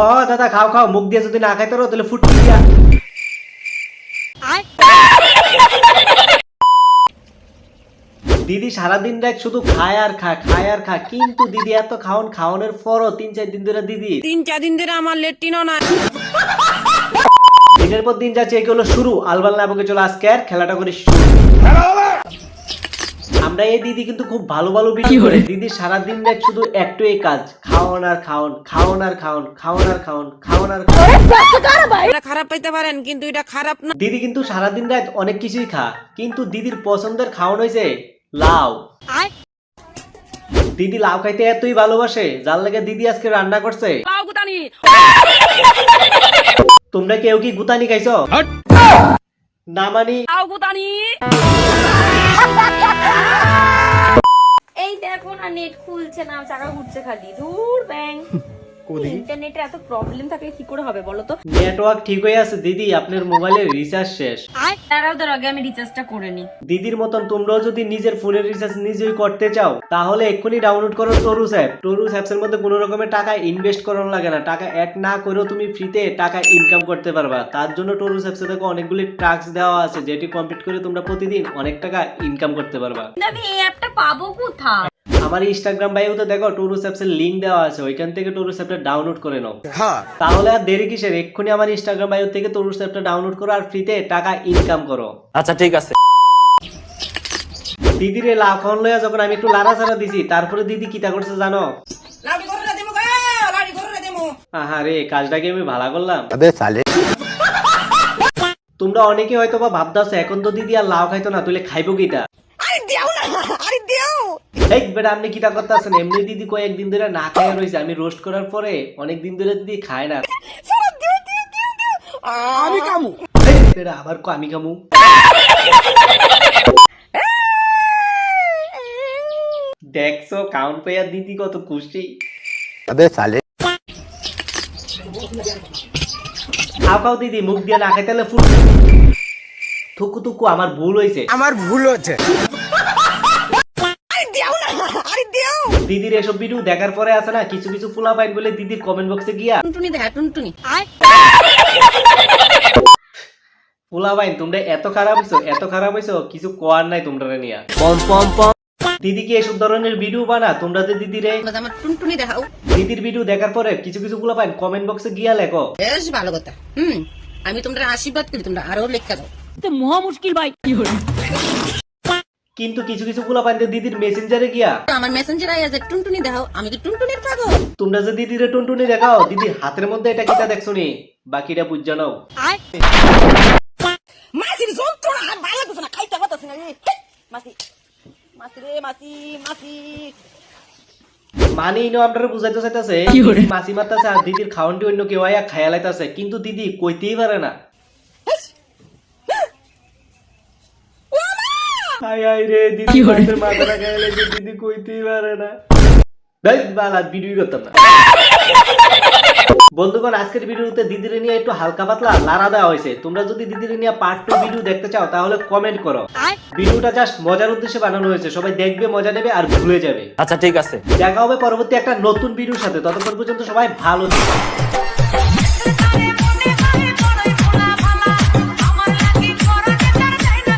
ও দাদা খাও খাও মুখ দিয়ে যদি না খাইতে পারো তাহলে ফুটকি দিয়া। দিদি সারাদিন রাত শুধু খায় আর খা খায় আর খা কিন্তু দিদি এত খাওন খাওয়ানোর পরও তিন চার দিন ধরে দিদি। তিন চার দিন ধরে আমার লেট্রিনও না দিনের পর দিন যাচ্ছে এগুলো শুরু। আলবাল নামকে চলো আজকে আর খেলাটা করি শুরু। আমরা এই দিদি কিন্তু খুব ভালো ভালো ভিডিও করে। দিদি সারাদিন রাত শুধু একটাই কাজ। খাওয়ান আর খাওয়ান খাওয়ান আর খাওয়ান খাওয়ান আর খাওয়ান খাওয়ান আর খারাপ পাইতে পারেন কিন্তু এটা খারাপ না। দিদি কিন্তু সারাদিন রাত অনেক কিছুই খা কিন্তু দিদির পছন্দের খাওয়ান হয়েছে লাউ। দিদি লাউ খাইতে এতই ভালোবাসে যার লাগে দিদি আজকে রান্না করছে। লাউ গুতানি। তোমরা কেউ কি গুতানি খাইছো? না মানি। লাউ গুতানি। এই দেখো না নেট খুলছে না চাকা ঘুরছে খালি। দূর ব্যাং। ইন্টারনেটে এত প্রবলেম থাকলে কি করে হবে বলো তো? নেটওয়ার্ক ঠিক হয়ে আছে দিদি আপনার মোবাইলের রিচার্জ শেষ। তারাও তোর আগে আমি রিচার্জটা করে নি দিদির মতন তোমরাও যদি নিজের ফোনের রিচার্জ নিজেই করতে চাও তাহলে এক্ষুনি ডাউনলোড করো টরুস অ্যাপ টরুস অ্যাপস এর মধ্যে কোনো রকমের টাকা ইনভেস্ট করানো লাগে না। টাকা অ্যাড না করেও তুমি ফ্রিতে টাকা ইনকাম করতে পারবা। তার জন্য টরুস অ্যাপসে দেখো অনেকগুলি টাস্ক দেওয়া আছে যেটি কমপ্লিট করে তোমরা প্রতিদিন অনেক টাকা ইনকাম করতে পারবা। আমি এই অ্যাপটা পাবো কোথায়? আমার ইনস্টাগ্রাম বাইও তো দেখো টোরুস অ্যাপসের লিঙ্ক দেওয়া আছে ওইখান থেকে টুরু অ্যাপটা ডাউনলোড করে নাও। হ্যাঁ। তাহলে আর দেরি কিসের? এক্ষুনি আমার ইনস্টাগ্রাম বাইও থেকে টুরু অ্যাপটা ডাউনলোড করো আর ফ্রিতে টাকা ইনকাম করো। আচ্ছা ঠিক আছে। দিদির লাখন লয়া যখন আমি একটু লাড়াচাড়া দিছি তারপরে দিদি কি তা করছে জানো? আহা রে কাজটা কি আমি ভালা করলাম? তোমরা অনেকে হয়তো বা ভাবতেছো এখন তো দিদি আর লাউ খাইতো না তুলে খাইবো কিটা দিও। এই বেটা আপনি কিটা এমনি দিদি ধরে না খায় আমি রোস্ট করার পরে অনেক দিন ধরে দিদি খায় না। আমি কামু বেটা আবার কো আমি কামু দেখছ কাউন্ট পেয়ার দিদি কত খুশি। আবে সালে। খাও খাও দিদি মুখ দিয়ে না খাইতে ফুল থুকু থুকু আমার ভুল হয়েছে আমার ভুল হয়েছে দিদির এসব ভিডিও দেখার পরে আছে না কিছু কিছু ফুলা পাইন বলে দিদির কমেন্ট বক্সে গিয়া। টুনটুনি দেখা টুনটুনি। ফুলা পাইন তোমরা এত খারাপ হইছো এত খারাপ হইছো কিছু কোয়ার নাই তোমরা নিয়া। পম পম পম। দিদি কি এসব ধরনের ভিডিও বানা? তোমরা যে দিদিরে আমার টুনটুনি দেখাও। দিদির ভিডিও দেখার পরে কিছু কিছু ফুলা পাইন কমেন্ট বক্সে গিয়া লেখো। বেশ ভালো কথা। হুম আমি তোমরা আশীর্বাদ করি তোমরা আরও লেখা দাও। কিন্তু কিছু কিছু ফুলা পাইন দিদির মেসেঞ্জারে গিয়া। আমার মেসেঞ্জার আই আছে টুনটুনি দেখাও আমি কি টুনটুনির পাগল? তোমরা যে দিদিরে টুনটুনি দেখাও দিদির হাতের মধ্যে এটা কিটা দেখছ নি বাকিটা বুঝ জানাও মাসির যন্ত্রণা আর ভালো লাগতেছে না খাইতে পারতেছি না। মাসি মাসি রে মাসি মাসি। মানে ইনো আপনারা বুঝাইতে চাইতেছে মাসি মারতাছে আর দিদির খাওয়ানটি অন্য কেউ আয়া খায়া লাইতাছে কিন্তু দিদি কইতেই পারে না। রে দিদি মাথাটা কইতেই পারে না। দেখ বাল ভিডিও করতাম না। বন্ধুগণ আজকের ভিডিওতে দিদিরে নিয়ে একটু হালকা পাতলা লাড়া দেওয়া হয়েছে। তোমরা যদি দিদিরে নিয়ে পার্ট টু ভিডিও দেখতে চাও তাহলে কমেন্ট করো। ভিডিওটা জাস্ট মজার উদ্দেশ্যে বানানো হয়েছে। সবাই দেখবে মজা নেবে আর ভুলে যাবে। আচ্ছা ঠিক আছে। দেখা হবে পরবর্তী একটা নতুন ভিডিওর সাথে। ততক্ষণ পর্যন্ত সবাই ভালো থেকো।